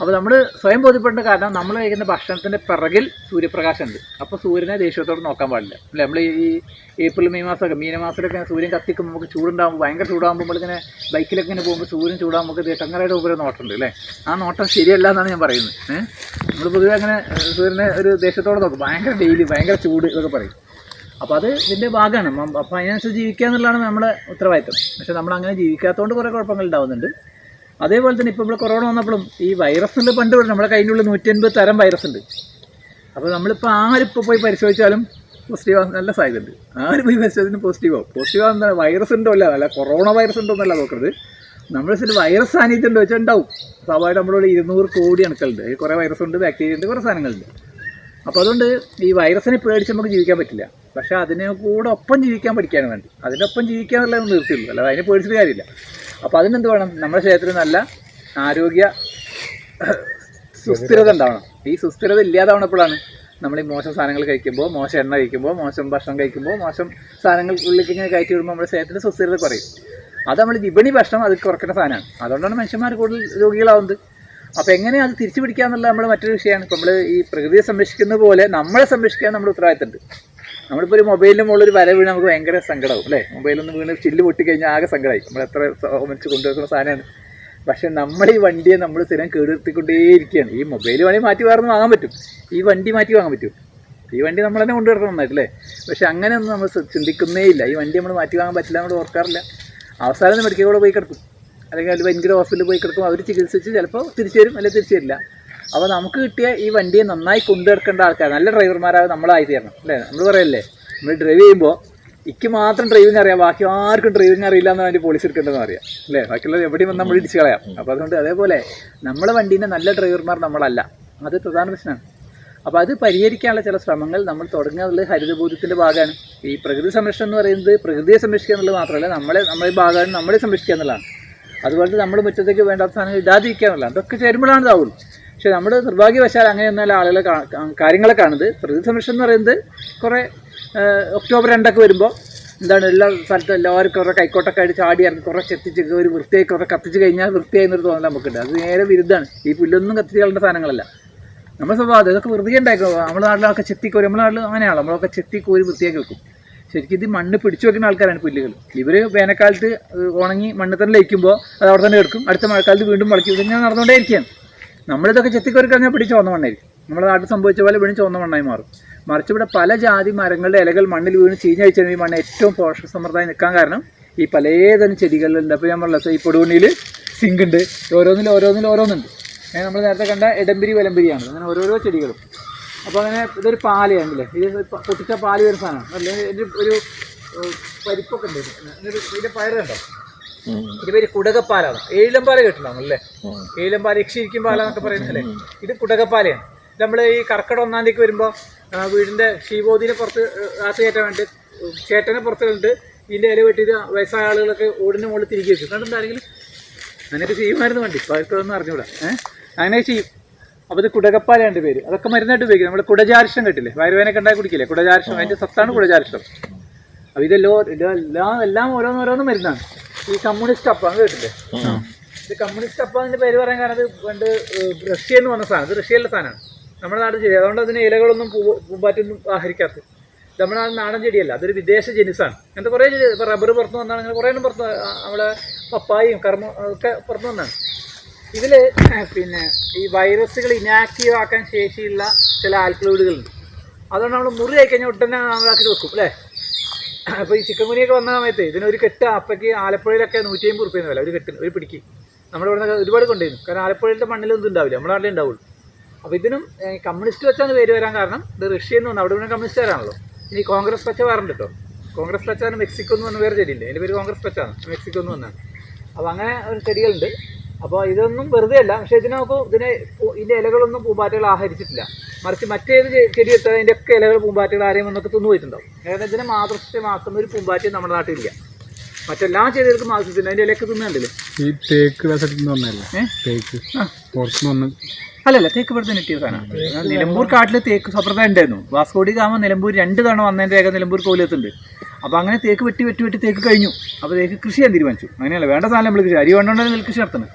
അപ്പോൾ നമ്മൾ സ്വയം ബോധ്യപ്പെടേണ്ട കാരണം നമ്മൾ കഴിക്കുന്ന ഭക്ഷണത്തിന്റെ പിറകിൽ സൂര്യപ്രകാശമുണ്ട്. അപ്പോൾ സൂര്യനെ ദേഷ്യത്തോട് നോക്കാൻ പാടില്ല. അല്ലേ? നമ്മൾ ഈ ഏപ്രിൽ മെയ് മാസമൊക്കെ മീനമാസത്തിലൊക്കെ സൂര്യൻ കത്തിക്കുമ്പോൾ നമുക്ക് ചൂടുണ്ടാകുമ്പോൾ ഭയങ്കര ചൂടാകുമ്പോൾ നമ്മളിങ്ങനെ ബൈക്കിലൊക്കെ ഇങ്ങനെ പോകുമ്പോൾ സൂര്യൻ ചൂടാകുമ്പോൾ നമുക്ക് ചങ്ങരയുടെ ഉപരി നോട്ടമുണ്ട് അല്ലേ? ആ നോട്ടം ശരിയല്ല എന്നാണ് ഞാൻ പറയുന്നത്. നമ്മൾ പൊതുവെ അങ്ങനെ സൂര്യനെ ഒരു ദേഷ്യത്തോടെ നോക്കും. ഭയങ്കര ഡെയിലി ഭയങ്കര ചൂട് ഇതൊക്കെ പറയും. അപ്പോൾ അത് ഇതിന്റെ ഭാഗമാണ്. അപ്പോൾ അതിനനുസരിച്ച് ജീവിക്കുക എന്നുള്ളതാണ് നമ്മുടെ ഉത്തരവാദിത്തം. പക്ഷേ നമ്മൾ അങ്ങനെ ജീവിക്കാത്തതുകൊണ്ട് കുറേ കുഴപ്പങ്ങൾ ഉണ്ടാവുന്നുണ്ട്. അതേപോലെ തന്നെ ഇപ്പോൾ നമ്മൾ കൊറോണ വന്നപ്പോഴും ഈ വൈറസ് ഉണ്ട് പണ്ട് നമ്മുടെ കയ്യിലുള്ള നൂറ്റി അൻപത് തരം വൈറസ് ഉണ്ട് അപ്പോൾ നമ്മളിപ്പോൾ ആരിപ്പോൾ പോയി പരിശോധിച്ചാലും പോസിറ്റീവ് ആകുന്ന നല്ല സാധ്യതയുണ്ട്. ആര് പോയി പരിശോധിച്ചാലും പോസിറ്റീവ് ആവും. പോസിറ്റീവ് ആകുന്ന വൈറസ് ഉണ്ടോ അല്ല അല്ല കൊറോണ വൈറസ് ഉണ്ടോ എന്നല്ല നോക്കുന്നത് നമ്മൾ ചില വൈറസ് സാന്നിധ്യം ഉണ്ടോ വെച്ചാൽ ഉണ്ടാവും. സ്വാഭാവികമായിട്ട് നമ്മളോട് ഇരുന്നൂറ് കോടി അണുക്കളുണ്ട്. കുറേ വൈറസ് ഉണ്ട് ബാക്ടീരിയ ഉണ്ട് കുറേ സാധനങ്ങളുണ്ട്. അപ്പോൾ അതുകൊണ്ട് ഈ വൈറസിനെ പേടിച്ച് നമുക്ക് ജീവിക്കാൻ പറ്റില്ല. പക്ഷേ അതിനെ കൂടെ ഒപ്പം ജീവിക്കാൻ പഠിക്കാനും വേണ്ടി. അതിനൊപ്പം ജീവിക്കാൻ എന്നുള്ളത് നിർത്തിയുള്ളൂ. അല്ലാതെ അതിനെ പേടിച്ചിട്ട് കാര്യമില്ല. അപ്പോൾ അതിനെന്ത് വേണം? നമ്മുടെ ശരീരത്തിന് നല്ല ആരോഗ്യ സുസ്ഥിരത ഉണ്ടാവണം. ഈ സുസ്ഥിരത ഇല്ലാതാവണപ്പോഴാണ് നമ്മൾ ഈ മോശം സാധനങ്ങൾ കഴിക്കുമ്പോൾ മോശം എണ്ണ കഴിക്കുമ്പോൾ മോശം ഭക്ഷണം കഴിക്കുമ്പോൾ മോശം സാധനങ്ങൾ ഉള്ളിലേക്ക് ഇങ്ങനെ കയറ്റി വിടുമ്പോൾ നമ്മുടെ ശരീരത്തിന്റെ സുസ്ഥിരത കുറയും. അത് നമ്മൾ വിപണി ഭക്ഷണം അത് കുറയ്ക്കുന്ന സാധനമാണ്. അതുകൊണ്ടാണ് മനുഷ്യന്മാർ കൂടുതൽ രോഗികളാവുന്നത്. അപ്പോൾ എങ്ങനെ അത് തിരിച്ചു പിടിക്കുക എന്നുള്ളത് നമ്മൾ മറ്റൊരു വിഷയമാണ്. നമ്മൾ ഈ പ്രകൃതിയെ സംരക്ഷിക്കുന്ന പോലെ നമ്മളെ സംരക്ഷിക്കാൻ നമ്മുടെ ഉത്തരവാദിത്തമുണ്ട്. നമ്മളിപ്പോൾ ഒരു മൊബൈലിന്റെ മുകളിൽ ഒരു വര വീണ് നമുക്ക് ഭയങ്കര സങ്കടമാവും അല്ലേ? മൊബൈലൊന്ന് വീണ് ചില്ല് പൊട്ടിക്കഴിഞ്ഞാൽ ആകെ സങ്കടമായി നമ്മൾ എത്ര ഓമിച്ച് കൊണ്ടുവെക്കുന്ന സാധനമാണ്. പക്ഷെ നമ്മൾ ഈ വണ്ടിയെ നമ്മൾ സ്ഥിരം കേടുവരുത്തിക്കൊണ്ടേയിരിക്കുകയാണ്. ഈ മൊബൈൽ വേണമെങ്കിൽ മാറ്റി വേർന്ന് വാങ്ങാൻ പറ്റും. ഈ വണ്ടി മാറ്റി വാങ്ങാൻ പറ്റും. ഈ വണ്ടി നമ്മൾ തന്നെ കൊണ്ടുവരണം നന്നായിട്ടല്ലേ പക്ഷെ അങ്ങനെയൊന്നും നമ്മൾ ചിന്തിക്കുന്നേ ഇല്ല. ഈ വണ്ടി നമ്മൾ മാറ്റി വാങ്ങാൻ പറ്റില്ല നമ്മൾ ഓർക്കാറില്ല. അവസാനം മെഡിക്കൽ കൂടെ പോയി കിടക്കും. അല്ലെങ്കിൽ അതിൽ ഭയങ്കര ഹോസ്പിറ്റലിൽ പോയി കിടക്കും അവർ ചികിത്സിച്ച് ചിലപ്പോൾ തിരിച്ചു വരും അല്ലെങ്കിൽ തിരിച്ചു വരില്ല. അപ്പോൾ നമുക്ക് കിട്ടിയ ഈ വണ്ടിയെ നന്നായി കൊണ്ടുനടക്കേണ്ട ആൾക്കാർ നല്ല ഡ്രൈവർമാരാകും നമ്മളായി തീരണം അല്ലേ? നമ്മൾ പറയല്ലേ നമ്മൾ ഡ്രൈവ് ചെയ്യുമ്പോൾ എനിക്ക് മാത്രം ഡ്രൈവിംഗ് അറിയാം ബാക്കി ആർക്കും ഡ്രൈവിംഗ് അറിയില്ല എന്ന് വേണ്ടി പോളിസി എടുക്കേണ്ടതെന്ന് അറിയാം അല്ലേ? ബാക്കിയുള്ളത് എവിടെയും നമ്മൾ ഇടിച്ച് കളയാം. അപ്പോൾ അതുകൊണ്ട് അതേപോലെ നമ്മളെ വണ്ടീന്റെ നല്ല ഡ്രൈവർമാർ നമ്മളല്ല. അത് പ്രധാന പ്രശ്നമാണ്. അപ്പോൾ അത് പരിഹരിക്കാനുള്ള ചില ശ്രമങ്ങൾ നമ്മൾ തുടങ്ങാനുള്ള ഹരിതബോധത്തിന്റെ ഭാഗമാണ്. ഈ പ്രകൃതി സംരക്ഷണം എന്ന് പറയുന്നത് പ്രകൃതിയെ സംരക്ഷിക്കുക എന്നുള്ളത് മാത്രമല്ല നമ്മളെ നമ്മളെ ഭാഗമാണ് നമ്മളെ സംരക്ഷിക്കുക എന്നുള്ളതാണ്. അതുപോലെ നമ്മൾ മുറ്റത്തേക്ക് വേണ്ടാത്ത സാധനങ്ങൾ ഇടാതിരിക്കുക അതൊക്കെ ചേരുമ്പോഴാണ് ഇതാവുള്ളൂ. പക്ഷേ നമ്മൾ നിർഭാഗ്യവശാൽ അങ്ങനെ എന്നാൽ ആളുകളെ കാര്യങ്ങളെ കാണുന്നത്. പ്രകൃതി സംരക്ഷണം എന്ന് പറയുന്നത് കുറേ ഒക്ടോബർ രണ്ടൊക്കെ വരുമ്പോൾ എന്താണ് എല്ലാ സ്ഥലത്തും എല്ലാവരും കുറേ കൈക്കോട്ടൊക്കെ അടിച്ച് ആടി ഇറങ്ങി കുറേ ചെത്തിച്ച് ഒരു വൃത്തിയായി കുറേ കത്തിച്ച് കഴിഞ്ഞാൽ വൃത്തിയായി എന്നൊരു തോന്നൽ നമുക്കുണ്ട്. അത് നേരെ വിരുദ്ധമാണ്. ഈ പുല്ലൊന്നും കത്തിച്ച് കളേണ്ട സാധനങ്ങളല്ല. നമ്മുടെ സ്വഭാവം അതൊക്കെ വെറുതെ നമ്മുടെ നാട്ടിലൊക്കെ ചെത്തിക്കോരി. നമ്മുടെ നാട്ടിൽ അങ്ങനെയാണല്ലോ. നമ്മളൊക്കെ ചെത്തിക്കോരി വൃത്തിയാക്കി വെക്കും. ശരിക്കും ഇത് മണ്ണ് പിടിച്ചു വെക്കുന്ന ആൾക്കാരാണ് പുല്ലുകൾ ഇവർ വേനൽക്കാലത്ത് ഉണങ്ങി മണ്ണ് തന്നെ ലയിക്കുമ്പോൾ അത് അവിടെ തന്നെ എടുക്കും. അടുത്ത മഴക്കാലത്ത് വീണ്ടും മുളയ്ക്കും ഇതിങ്ങനെ നടന്നുകൊണ്ടേ ഇരിക്കുകയാണ് നമ്മളിതൊക്കെ ചെത്തിക്കോരി കഴിഞ്ഞാൽ പിടിച്ച് ചുവന്ന മണ്ണായിരിക്കും. നമ്മുടെ നാട്ടിൽ സംഭവിച്ച പോലെ വീണ്ടും ചുവന്ന മണ്ണായി മാറും. മറിച്ച് ഇവിടെ പല ജാതി മരങ്ങളുടെ ഇലകൾ മണ്ണിൽ വീണ് ചീഞ്ഞ കഴിച്ചാൽ ഈ മണ്ണ് ഏറ്റവും പോഷക സമൃദ്ധമായി നിൽക്കാൻ കാരണം ഈ പലതരം ചെടികളുണ്ട്. അപ്പോൾ ഞാൻ പറഞ്ഞില്ല ഈ പൊടുവണ്ണിയിൽ സിങ്ക് ഉണ്ട് ഓരോന്നിലും ഓരോന്നിലും ഓരോന്നുണ്ട്. നമ്മൾ നേരത്തെ കണ്ട ഇടംപിരി വിലംപിരിയാണ്. അങ്ങനെ ഓരോരോ ചെടികളും. അപ്പോൾ അങ്ങനെ ഇതൊരു പാലയാണല്ലേ ഇത് പ- പൊട്ടിച്ച പാൽ വരുന്ന സാധനമാണ് അല്ലേ? ഇതിന്റെ ഒരു പരിപ്പൊക്കെ ഉണ്ട് ഇതിന്റെ ഇതിന്റെ പയറ് കണ്ടോ ഇത് പേര് കുടകപ്പാലാണ്. ഏഴിലമ്പാല കേട്ടിട്ടുണ്ടാവും അല്ലേ ഏഴിലമ്പാല യക്ഷിരിക്കും പാല എന്നൊക്കെ പറയുന്നല്ലേ ഇത് കുടകപ്പാലയാണ്. നമ്മൾ ഈ കർക്കിടക ഒന്നാം തീയതി വരുമ്പോൾ വീടിന്റെ ശീബോധിനെ പുറത്ത് കാത്തു കയറ്റാൻ വേണ്ടി ചേട്ടനെ പുറത്ത് കണ്ട് ഇതിന്റെ ഇല വെട്ടിയിട്ട് വയസ്സായ ആളുകളൊക്കെ ഓടിന് മുകളിൽ തിരികെ വെച്ചു. കണ്ടെന്താണെങ്കിലും അങ്ങനെയൊക്കെ ചെയ്യുമായിരുന്നു വേണ്ടി ഇപ്പോൾ അവർക്കൊന്നും അറിഞ്ഞൂടാ. ഏഹ് അങ്ങനെ ചെയ്യും. അപ്പോൾ ഇത് കുടകപ്പാലയാണ് പേര്. അതൊക്കെ മരുന്നായിട്ട് ഉപയോഗിക്കും. നമ്മൾ കുടജാർഷം കേട്ടില്ലേ? വയറുവേനൊക്കെ ഉണ്ടായി കുടിക്കില്ലേ? കുടജാർഷം അതിന്റെ സത്താണ് കുടജാർഷം അപ്പോൾ ഇതെല്ലോ എല്ലാം എല്ലാം ഓരോന്നോരോന്നും മരുന്നാണ്. ഈ കമ്മ്യൂണിസ്റ്റ് അപ്പ കേട്ടില്ലേ? ഇത് കമ്മ്യൂണിസ്റ്റ് അപ്പ അതിന്റെ പേര് പറയാൻ കാരണം അത് പണ്ട് റഷ്യയിൽ നിന്ന് വന്ന സാധനം. ഇത് റഷ്യയിലെ സാധനമാണ്. നമ്മുടെ നാട് ചെടി അതുകൊണ്ട് അതിന് ഇലകളൊന്നും പൂ പൂമ്പാറ്റൊന്നും ആഹരിക്കാത്തത്. നമ്മുടെ നാട് നാടൻ ചെടിയല്ല. അതൊരു വിദേശ ജനുസാണ്. അങ്ങനത്തെ കുറേ ചെടി റബ്ബർ പുറത്ത് വന്നാണ് അങ്ങനെ കുറേ എണ്ണം പുറത്ത് നമ്മളെ പപ്പായും കർമ്മ ഒക്കെ പുറത്ത് വന്നാണ്. ഇതിൽ പിന്നെ ഈ വൈറസുകൾ ഇനാക്റ്റീവ് ആക്കാൻ ശേഷിയുള്ള ചില ആൽക്കലോയിഡുകളുണ്ട്. അതുകൊണ്ട് നമ്മൾ മുറി ആയി കഴിഞ്ഞാൽ ഉടനെ നമ്മളാക്കി വെക്കും അല്ലേ? അപ്പോൾ ഈ ചിക്കൻ മുനിയൊക്കെ വന്ന സമയത്ത് ഇതിനൊരു കെട്ട് അപ്പയ്ക്ക് ആലപ്പുഴയിലൊക്കെ നൂറ്റി അമ്പത് റുപ്യെന്ന് വില ഒരു കെട്ടിന് ഒരു പിടിക്ക്. നമ്മുടെ ഇവിടെ ഒരുപാട് കൊണ്ടുവരുന്നു. കാരണം ആലപ്പുഴയിലത്തെ മണ്ണിലൊന്നും ഉണ്ടാവില്ല നമ്മുടെ നാട്ടിലേ ഉണ്ടാവുള്ളൂ. അപ്പോൾ ഇതിനും കമ്മ്യൂണിസ്റ്റ് വെച്ചാണ് പേര് വരാൻ കാരണം ഇത് നിന്ന് വന്നു. അവിടെ പിന്നെ കമ്മ്യൂണിസ്റ്റുകാരാണല്ലോ ഇനി കോൺഗ്രസ് പച്ച വേറുണ്ട് കേട്ടോ കോൺഗ്രസ് പച്ചാണ് മെക്സിക്കോ എന്ന് പറഞ്ഞ വേറെ ചെടിയില്ല? എന്റെ പേര് കോൺഗ്രസ് പച്ചാണ് മെക്സിക്കോ എന്ന് വന്നാണ്. അപ്പോൾ അങ്ങനെ ഒരു ചെടികളുണ്ട്. അപ്പോൾ ഇതൊന്നും വെറുതെ അല്ല പക്ഷെ ഇതിനെ ഇതിനെ ഇതിന്റെ ഇലകളൊന്നും പൂമ്പാറ്റകൾ ആഹരിച്ചിട്ടില്ല. മറിച്ച് മറ്റേത് ചെടി എത്താൻ അതിന്റെ ഒക്കെ ഇലകൾ പൂമ്പാറ്റകൾ ആരെയും വന്നൊക്കെ തിന്നുപോയിട്ടുണ്ടാവും കാരണം ഇതിനെ മാത്രം ഒരു പൂമ്പാറ്റയും നമ്മുടെ നാട്ടിലില്ല. മറ്റെല്ലാ ചെടികൾക്കും ആവശ്യത്തിന് അതിന്റെ ഇലയൊക്കെ തിന്നുണ്ടല്ലോ ഈ തേക്ക്? തേക്ക്. പുറത്തുനിന്ന് അല്ലല്ല തേക്ക് ഇവിടുത്തെ നെറ്റിയ സാധനമാണ് നിലമ്പൂർ കാട്ടിൽ തേക്ക് സമ്പ്രദായം ഉണ്ടായിരുന്നു. വാസ്കോടി ഗാമ നിലമ്പൂർ രണ്ട് തവണ വന്നതിന്റെ വേഗം നിലമ്പൂർ കോലത്തുണ്ട് അപ്പോൾ അങ്ങനെ തേക്ക് വെട്ടി വെട്ടി വെട്ടി തേക്ക് കഴിഞ്ഞു. അപ്പോൾ തേക്ക് കൃഷി ചെയ്യാൻ തീരുമാനിച്ചു. അങ്ങനെയല്ല വേണ്ട സാധനം നമ്മൾ കൃഷി അരി വേണ്ടോണ്ടാണ് നെൽകൃഷി നടത്തുന്നത്.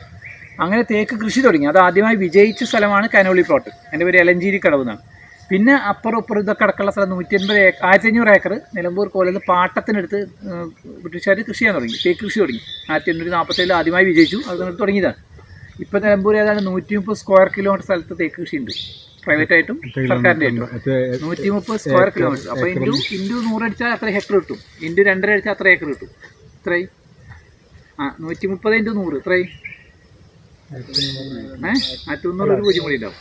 അങ്ങനെ തേക്ക് കൃഷി തുടങ്ങി. അത് ആദ്യമായി വിജയിച്ച സ്ഥലമാണ് കനോളി പ്ലോട്ട്. എന്റെ പേര് എലഞ്ചേരി കടവ് എന്നാണ്. പിന്നെ അപ്പുറം ഇപ്പുറം ഇതൊക്കെ അടക്കമുള്ള സ്ഥലം നൂറ്റി അൻപത് ഏക്കർ ആയിരത്തി അഞ്ഞൂറ് ഏക്കർ നിലമ്പൂർ കോലത്ത് പാട്ടത്തിനെടുത്ത് ബ്രിട്ടീഷുകാർ കൃഷി ചെയ്യാൻ തുടങ്ങി. തേക്ക് കൃഷി തുടങ്ങി. ആയിരത്തി എണ്ണൂറ്റി നാൽപ്പത്തേഴിൽ ആദ്യമായി വിജയിച്ചു. അത് തുടങ്ങിയതാണ്. ഇപ്പോൾ നിലമ്പൂർ ഏതാണ്ട് നൂറ്റി മുപ്പത് സ്ക്വയർ കിലോമീറ്റർ സ്ഥലത്ത് തേക്ക് കൃഷി ഉണ്ട്. പ്രൈവറ്റ് ആയിട്ടും സർക്കാരിന്റെ ആയിട്ടും. നൂറ്റി മുപ്പത് സ്ക്വയർ കിലോമീറ്റർ അപ്പോൾ ഇന്റു ഇന്റു നൂറടിച്ചാൽ അത്ര ഹെക്ടർ കിട്ടും. ഇന്റു രണ്ടര അടിച്ചാൽ അത്ര ഏക്കർ കിട്ടും. ഇത്രയും. ആ നൂറ്റി മുപ്പത് ഇന്റു നൂറ്. എത്രയായി ഏഹ് മറ്റൊന്നുള്ള ഒരു പൂജ്യം കൂടി ഉണ്ടാവും.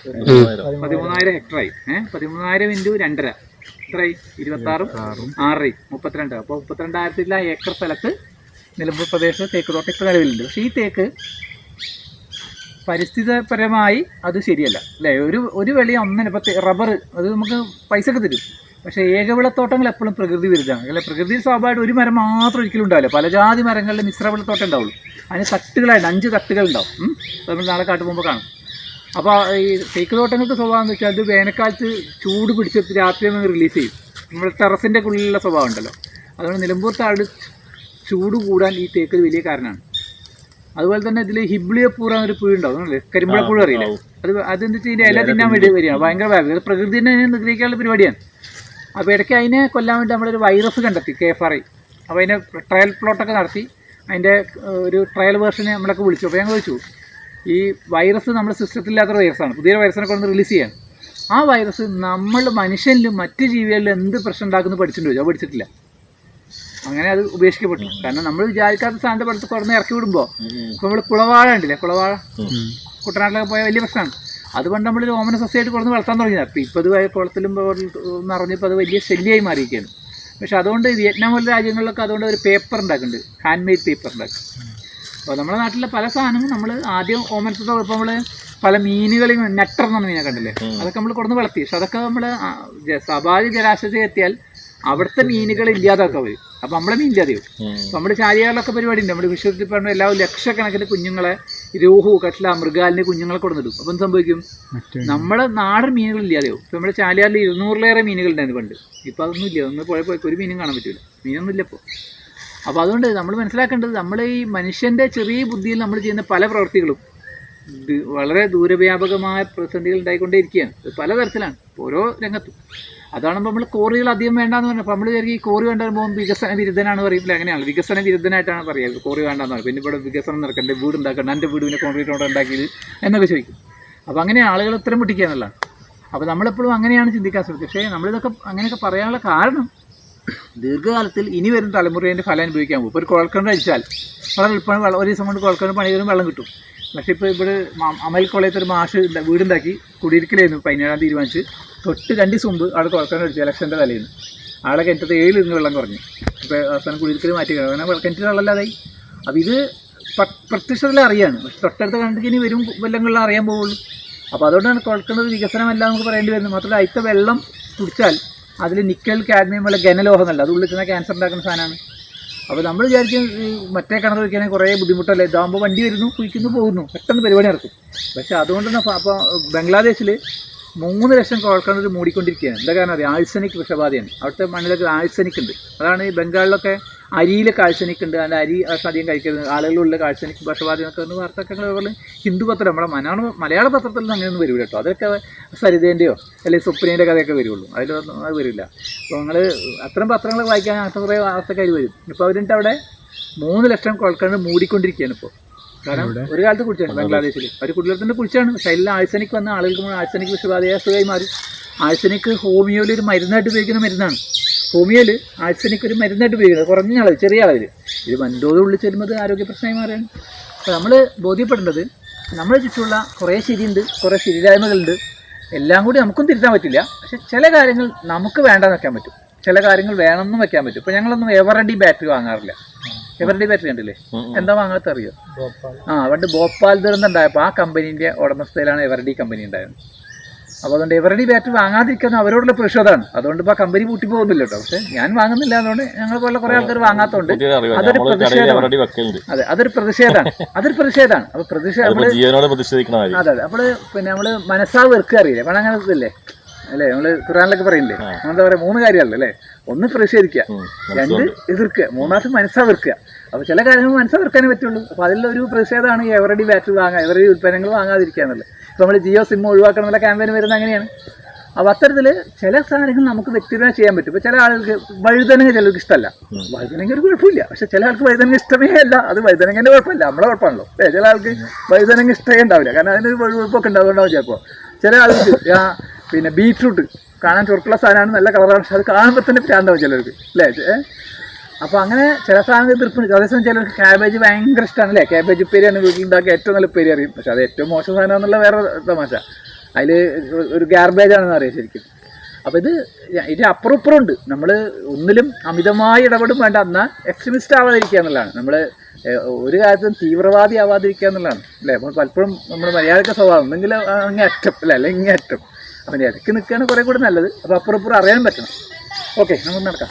പതിമൂന്നായിരം ഹെക്ടറായി. ഏഹ് പതിമൂന്നായിരം ഇന്റു രണ്ടര. എത്രയായി? ഇരുപത്താറും ആറരയും മുപ്പത്തിരണ്ട്. അപ്പോൾ മുപ്പത്തിരണ്ടായിരത്തിലെ ഏക്കർ സ്ഥലത്ത് നിലമ്പൂർ പ്രദേശത്ത് തേക്ക് തോട്ടം ഇപ്പോൾ നിലവിലുണ്ട്. പക്ഷേ ഈ തേക്ക് പരിസ്ഥിതിപരമായി അത് ശരിയല്ല. അല്ലേ? ഒരു ഒരു വെളി ഒന്നിന് ഇപ്പോൾ റബ്ബർ അത് നമുക്ക് പൈസ ഒക്കെ തരും. പക്ഷേ ഏകവിളത്തോട്ടങ്ങൾ എപ്പോഴും പ്രകൃതി വിരുദ്ധമാണ്. അല്ലെ? പ്രകൃതി സ്വാഭാവികമായിട്ട് ഒരു മരം മാത്രം ഒരിക്കലും ഉണ്ടാവില്ല. പല ജാതി മരങ്ങളിൽ മിശ്രവിളത്തോട്ടം ഉണ്ടാവുള്ളൂ. അതിന് തട്ടുകളായിട്ട് അഞ്ച് തട്ടുകൾ ഉണ്ടാവും. നമ്മൾ നാളെ കാട്ടു പോകുമ്പോൾ കാണും. അപ്പോൾ ഈ തേക്ക് തോട്ടങ്ങൾക്ക് സ്വഭാവം എന്ന് വെച്ചാൽ അത് വേനൽക്കാലത്ത് ചൂട് പിടിച്ചെടുത്ത് രാത്രി ഒന്ന് റിലീസ് ചെയ്യും. നമ്മൾ ടെറസിന്റെ ഉള്ളിലുള്ള സ്വഭാവം ഉണ്ടല്ലോ. അതുകൊണ്ട് നിലമ്പൂർ താഴ് ചൂട് കൂടാൻ ഈ തേക്ക് വലിയ കാരണമാണ്. അതുപോലെ തന്നെ ഇതിൽ ഹിബ്ലിയപ്പൂറ ഒരു പുഴ ഉണ്ടാവും കരിമ്പളപ്പുഴ അറിയില്ല? അത് അതെന്താ വെച്ചാൽ ഇതിന്റെ ഇല തിന്നാൻ വേണ്ടി വരികയാണ് ഭയങ്കര വ്യാപകം പ്രകൃതി തന്നെ നിഗ്രഹിക്കാനുള്ള പരിപാടിയാണ്. അപ്പോൾ ഇടയ്ക്ക് അതിനെ കൊല്ലാൻ വേണ്ടി നമ്മളൊരു വൈറസ് കണ്ടെത്തി കെ എഫ് ആർ ഐ. അപ്പോൾ അതിന്റെ ട്രയൽ പ്ലോട്ടൊക്കെ നടത്തി അതിന്റെ ഒരു ട്രയൽ വേർഷനെ നമ്മളൊക്കെ വിളിച്ചു. അപ്പോൾ ഞങ്ങൾ വിളിച്ചു ഈ വൈറസ് നമ്മുടെ സിസ്റ്റത്തിലില്ലാത്തൊരു വൈറസാണ് പുതിയൊരു വൈറസിനെ കൊണ്ട് റിലീസ് ചെയ്യാൻ. ആ വൈറസ് നമ്മൾ മനുഷ്യനിലും മറ്റ് ജീവികളിലും എന്ത് പ്രശ്നം ഉണ്ടാക്കുന്നു പഠിച്ചിട്ടുണ്ട്? ചോദിച്ചു പഠിച്ചിട്ടില്ല. അങ്ങനെ അത് ഉപേക്ഷിക്കപ്പെട്ടു. കാരണം നമ്മൾ വിചാരിക്കാത്ത സ്ഥാനത്ത് പടുത്ത് കുറഞ്ഞ് ഇറക്കി വിടുമ്പോൾ ഇപ്പോൾ നമ്മൾ കുളവാഴ ഉണ്ടല്ലേ? കുളവാഴ. കുട്ടനാട്ടിലൊക്കെ പോയാൽ വലിയ പ്രശ്നമാണ് അതുകൊണ്ട് നമ്മൾ ഓമന സസ്യമായിട്ട് കുറഞ്ഞ് വളർത്താൻ തുടങ്ങിയത്. അപ്പോൾ ഇപ്പോൾ അത് വയ- കുളത്തിലും നിറഞ്ഞപ്പോൾ അത് വലിയ ശല്യമായി മാറിയിരിക്കുകയാണ്. പക്ഷെ അതുകൊണ്ട് വിയറ്റ്നാം പോലുള്ള രാജ്യങ്ങളിലൊക്കെ അതുകൊണ്ട് ഒരു പേപ്പർ ഉണ്ടാക്കുന്നുണ്ട്. ഹാൻഡ് മെയ്ഡ് പേപ്പർ ഉണ്ടാക്കും. അപ്പോൾ നമ്മുടെ നാട്ടിലെ പല സാധനങ്ങളും നമ്മൾ ആദ്യം ഓമനത്തോടെ ഇപ്പോൾ നമ്മൾ പല മീനുകളും നെട്ടർ എന്നാണ് മീനൊക്കെ മീനെ കണ്ടില്ലേ അതൊക്കെ നമ്മൾ കൊടുന്ന് വളർത്തി. പക്ഷെ അതൊക്കെ നമ്മൾ സ്വാഭാവിക ജലാശയത്തിൽ എത്തിയാൽ അവിടുത്തെ മീനുകൾ ഇല്ലാതാക്കാൻ വരും. അപ്പോൾ നമ്മളെ മീൻ ഇല്ലാതെയും നമ്മുടെ ചാരിയാറിലൊക്കെ പരിപാടി ഉണ്ട് നമ്മുടെ വിശ്വത്തിൽ പറഞ്ഞ എല്ലാ ലക്ഷക്കണക്കിന് കുഞ്ഞുങ്ങളെ രോഹു കട്ടില മൃഗാലിന് കുഞ്ഞുങ്ങളെ കൊടുത്തിടും അപ്പം എന്ത് സംഭവിക്കും? നമ്മുടെ നാടൻ മീനുകൾ ഇല്ലാതെയോ ഇപ്പം നമ്മുടെ ചാലിയാറിൽ ഇരുന്നൂറിലേറെ മീനുകൾ ഉണ്ടായിരുന്നു പണ്ട്. ഇപ്പൊ അതൊന്നും ഇല്ല ഒന്ന് പോയ പോയി ഒരു മീനും കാണാൻ പറ്റില്ല മീനൊന്നും ഇല്ല ഇപ്പോൾ അപ്പോൾ അതുകൊണ്ട് നമ്മൾ മനസ്സിലാക്കേണ്ടത് നമ്മൾ ഈ മനുഷ്യന്റെ ചെറിയ ബുദ്ധിയിൽ നമ്മൾ ചെയ്യുന്ന പല പ്രവൃത്തികളും വളരെ ദൂരവ്യാപകമായ പ്രതിസന്ധികൾ ഉണ്ടായിക്കൊണ്ടേയിരിക്കുകയാണ്. പലതരത്തിലാണ്. ഓരോ രംഗത്തും. അതാണ് നമ്മൾ കോറികൾ അധികം വേണ്ടാന്ന് പറഞ്ഞത്. നമ്മൾ വിചാരിക്കും ഈ കോറി വേണ്ട പോകുമ്പോൾ വികസന വിരുദ്ധനാണ് പറയുമ്പോൾ അങ്ങനെയാണ്. വികസന വിരുദ്ധനായിട്ടാണ് പറയുക. കോറി വേണ്ടെന്ന് പറയും പിന്നെ ഇവിടെ വികസനം നടക്കണ്ടേ. വീട് ഉണ്ടാക്കണ്ട. എന്റെ വീട് പിന്നെ കോൺക്രീറ്റ് കൊണ്ട് ഉണ്ടാക്കിയത് എന്നൊക്കെ ചോദിക്കും. അപ്പോൾ അങ്ങനെ ആളുകൾ ഉത്തരം പിടിക്കുക എന്നുള്ളതാണ്. അപ്പോൾ നമ്മളെപ്പോഴും അങ്ങനെയാണ് ചിന്തിക്കാൻ ശ്രമിക്കുക. പക്ഷേ നമ്മളിതൊക്കെ അങ്ങനെയൊക്കെ പറയാനുള്ള കാരണം ദീർഘകാലത്തിൽ ഇനി വരുന്ന തലമുറേന്റെ ഫലം അനുഭവിക്കാൻ പോകും. ഇപ്പോൾ ഒരു കുഴൽക്കിണർ അടിച്ചാൽ വളരെ എളുപ്പമാണ്. ഒരു ദിവസം കൊണ്ട് കുഴൽക്കിണർ പണി വരും വെള്ളം കിട്ടും. പക്ഷേ ഇപ്പോൾ ഇവിടെ അമൽ കോളേജത്ത് ഒരു മാഷ് വീടുണ്ടാക്കി കുടിയിരിക്കലായിരുന്നു പതിനേഴാം തീരുമാനിച്ച്. തൊട്ട് രണ്ട് ദിവസം മുമ്പ് അവിടെ തുറക്കാൻ അടിച്ചു ഇലക്ഷന്റെ തലേന്ന്. ആളെ കിണറ്റത്ത് ഏഴ് ഇരുന്ന് വെള്ളം കുറഞ്ഞു. ഇപ്പോൾ അവസാനം കുടിയിരിക്കൽ മാറ്റി അങ്ങനെ കിണറ്റിൽ വെള്ളമില്ലാതായി. അപ്പോൾ ഇത് പ്രത്യക്ഷത്തിൽ അറിയാണ്. പക്ഷെ തൊട്ടടുത്ത കണ്ടിട്ട് ഇനി വരും വെള്ളങ്ങളിൽ അറിയാൻ പോവുള്ളൂ. അപ്പോൾ അതുകൊണ്ടാണ് കുഴക്കുന്നത് വികസനമല്ല നമുക്ക് പറയേണ്ടി വരുന്നത്. മാത്രമല്ല അയിത്ത വെള്ളം കുടിച്ചാൽ അതിൽ നിക്കൽ കാഡ്മിയം പോലെ ഘനലോഹമല്ല അത് ഉള്ളിൽ ക്യാൻസർ ഉണ്ടാക്കുന്ന സാധനമാണ്. അപ്പോൾ നമ്മൾ വിചാരിക്കും മറ്റേ കിണർ വയ്ക്കാണെങ്കിൽ കുറേ ബുദ്ധിമുട്ടല്ലേ? ഇതാകുമ്പോൾ വണ്ടി വരുന്നു കുഴിക്കുന്നു പോകുന്നു. പെട്ടെന്ന് പരിപാടി നടക്കും. പക്ഷേ അതുകൊണ്ട് തന്നെ അപ്പോൾ ബംഗ്ലാദേശിൽ മൂന്ന് ലക്ഷം കുഴൽക്കിണർ മൂടിക്കൊണ്ടിരിക്കുകയാണ്. എന്താ കാരണം? അറിയാം ആഴ്സനിക് വിഷബാധയാണ് അവിടുത്തെ മണ്ണിലൊക്കെ ആഴ്സനിക് ഉണ്ട്. അതാണ് ഈ ബംഗാളിലൊക്കെ അരിയിലൊക്കെ ആഴ്സനിക് ഉണ്ട് അതിന്റെ അരി അധികം കഴിക്കരുത്. ആളുകളുള്ള കാഴ്ചനിക്ക് എന്നൊക്കെ പറഞ്ഞ് വാർത്തകൾ ഹിന്ദു പത്രം നമ്മുടെ മലയാള മലയാള നിന്ന് അങ്ങനെയൊന്നും വരില്ല കേട്ടോ. അതൊക്കെ സരിതേന്റെയോ അല്ലെങ്കിൽ സുപ്രീന്റെ കഥയൊക്കെ വരുള്ളൂ. അതിലൊന്നും അത് വരില്ല. അപ്പോൾ നിങ്ങൾ അത്തരം പത്രങ്ങൾ വായിക്കാൻ അങ്ങനത്തെ കുറേ വാർത്തക്കാർ വരും. ഇപ്പോൾ അവരുടെ അവിടെ മൂന്ന് ലക്ഷം കുഴൽക്കിണർ മൂടിക്കൊണ്ടിരിക്കുകയാണ് ഇപ്പോൾ കാരണം ഒരു കാലത്ത് കുടിച്ചാണ് ബംഗ്ലാദേശിൽ അവർ കുടിവെള്ളത്തിന്റെ കുടിച്ചാണ്. പക്ഷേ എല്ലാം ആഴ്സനിക്ക് വന്ന ആളുകൾക്ക് ആഴ്സനിക്ക് ആഴ്സനിക് വിഷബാധയെ മാറി. ആഴ്സനിക്ക് ഹോമിയോയിൽ ഒരു മരുന്നായിട്ട് ഉപയോഗിക്കുന്ന മരുന്നാണ്. ഹോമിയോയിൽ ആഴ്സനിക് ഒരു മരുന്നായിട്ട് ഉപയോഗിക്കുന്നത്. കുറഞ്ഞ അളവ് ചെറിയ അളവിൽ ഇത്. വൻതോത് ഉള്ളിൽ ചെല്ലുമ്പോൾ ആരോഗ്യ പ്രശ്നമായി മാറുകയാണ് അപ്പോൾ നമ്മൾ ബോധ്യപ്പെടേണ്ടത് നമ്മളെ ചുറ്റുമുള്ള കുറേ ശരിയുണ്ട് കുറേ ശരിയില്ലായ്മകളുണ്ട്. എല്ലാം കൂടി നമുക്കും തിരുത്താൻ പറ്റില്ല. പക്ഷെ ചില കാര്യങ്ങൾ നമുക്ക് വേണ്ടെന്ന് വെക്കാൻ പറ്റും. ചില കാര്യങ്ങൾ വേണമെന്നും വെക്കാൻ പറ്റും. ഇപ്പോൾ ഞങ്ങളൊന്നും എവറഡി ബാറ്ററി വാങ്ങാറില്ല. എവറഡി ബാറ്ററി കണ്ടില്ലേ? എന്താ വാങ്ങാത്ത അറിയോ? ആ പണ്ട് ഭോപ്പാൽ ദുരന്തം ഉണ്ടായപ്പോൾ ആ കമ്പനീന്റെ ഉടമസ്ഥയിലാണ് എവറഡി കമ്പനി ഉണ്ടായത്. അപ്പോൾ അതുകൊണ്ട് ഇവരുടെ ബാറ്റ് വാങ്ങാതിരിക്കുന്ന അവരോടുള്ള പ്രതിഷേധമാണ് അതുകൊണ്ട് ഇപ്പോൾ കമ്പനി പൂട്ടി പോകുന്നില്ല കേട്ടോ. പക്ഷേ ഞാൻ വാങ്ങുന്നില്ല അതുകൊണ്ട് ഞങ്ങൾ പോലുള്ള കുറേ ആൾക്കാർ വാങ്ങാത്തതുകൊണ്ട് അതൊരു പ്രതിഷേധമാണ്. അതെ അതൊരു പ്രതിഷേധമാണ്. അതൊരു പ്രതിഷേധമാണ്. അപ്പോൾ പ്രതിഷേധം അതെ അതെ അപ്പോൾ പിന്നെ നമ്മൾ മനസ്സാ വെറുക്കുക അറിയില്ലേ? അപ്പോൾ അങ്ങനെ അല്ലേ? നമ്മൾ ഖുറാനിലൊക്കെ പറയില്ലേ? എന്താ പറയുക മൂന്ന് കാര്യമല്ലേ ഒന്ന് പ്രതിഷേധിക്കുക. രണ്ട് എതിർക്കുക. മൂന്നാമത്തെ മനസ്സാ വെറുക്കുക. അപ്പോൾ ചില കാര്യങ്ങൾ മനസ്സിലാക്കാനേ പറ്റുള്ളൂ. അപ്പോൾ അതിലൊരു പ്രതിഷേധമാണ് ഈ എവറഡി ബാറ്ററി വാങ്ങുക എവറഡി ഉൽപ്പന്നങ്ങൾ വാങ്ങാതിരിക്കുക എന്നുള്ളത്. ഇപ്പോൾ നമ്മൾ ജിയോ സിം ഒഴിവാക്കണം എന്നുള്ള ക്യാമ്പയിൻ വരുന്നത് അങ്ങനെയാണ്. അപ്പോൾ അത്തരത്തിൽ ചില സാധനങ്ങൾ നമുക്ക് വ്യക്തിപരമായി ചെയ്യാൻ പറ്റും. ഇപ്പോൾ ചില ആളുകൾക്ക് വഴുതനങ്ങ ചിലർക്ക് ഇഷ്ടമല്ല. വഴുതനങ്ങ ഒരു കുഴപ്പമില്ല. പക്ഷെ ചില ആൾക്ക് വഴുതനങ്ങ ഇഷ്ടമേ അല്ല. അത് വഴുതനങ്ങന്റെ കുഴപ്പമില്ല. നമ്മളെ കുഴപ്പമാണല്ലോ. അല്ലേ? ചില ആൾക്ക് വഴുതനങ്ങ ഇഷ്ടമേ ഉണ്ടാവില്ല. കാരണം അതിനൊരു വഴുവഴുപ്പൊക്കെ ഉണ്ടാവുന്നുണ്ടാവും ചിലപ്പോൾ ചില ആൾക്ക് പിന്നെ ബീറ്റ്റൂട്ട് കാണാൻ ചുരുക്കുള്ള സാധനമാണ് നല്ല കളറാണ്. പക്ഷെ അത് കാണുമ്പോൾ തന്നെ പ്രാന്താവും ചിലർക്ക്. അല്ലേ? ഏ? അപ്പോൾ അങ്ങനെ ചില സാധനങ്ങൾ തീർപ്പുണ്ട്. അതേസമയം ചിലർക്ക് ക്യാബേജ് ഭയങ്കര ഇഷ്ടമാണ് അല്ലേ ക്യാബേജ് ഉപ്പേരിയാണ് വീട്ടിലുണ്ടാക്കിയ ഏറ്റവും നല്ല ഉപ്പേരി അറിയും. പക്ഷെ അത് ഏറ്റവും മോശം സാധനം എന്നുള്ള വേറെ തമാശ. അതിൽ ഒരു ആണെന്ന് അറിയാം ശരിക്കും. അപ്പോൾ ഇത് ഇത് അപ്പുറം ഇപ്പുറം ഉണ്ട്. നമ്മൾ ഒന്നിലും അമിതമായി ഇടപെടും വേണ്ട. എന്നാൽ എക്സ്ട്രീമിസ്റ്റ് ആവാതിരിക്കുക എന്നുള്ളതാണ്. നമ്മൾ ഒരു കാര്യത്തിലും തീവ്രവാദി ആവാതിരിക്കുക എന്നുള്ളതാണ്. അല്ലേ? നമ്മൾ പലപ്പോഴും നമ്മൾ മലയാളിക്ക സ്വഭാവം. അങ്ങനെ അറ്റം. അല്ലേ? അല്ലെങ്കിൽ അറ്റം. അപ്പം ഇടയ്ക്ക് നിൽക്കുകയാണ് കുറേ കൂടെ നല്ലത്. അപ്പോൾ അപ്പുറം ഇപ്പുറം അറിയാൻ പറ്റണം. ഓക്കെ നമുക്ക് നടക്കാം.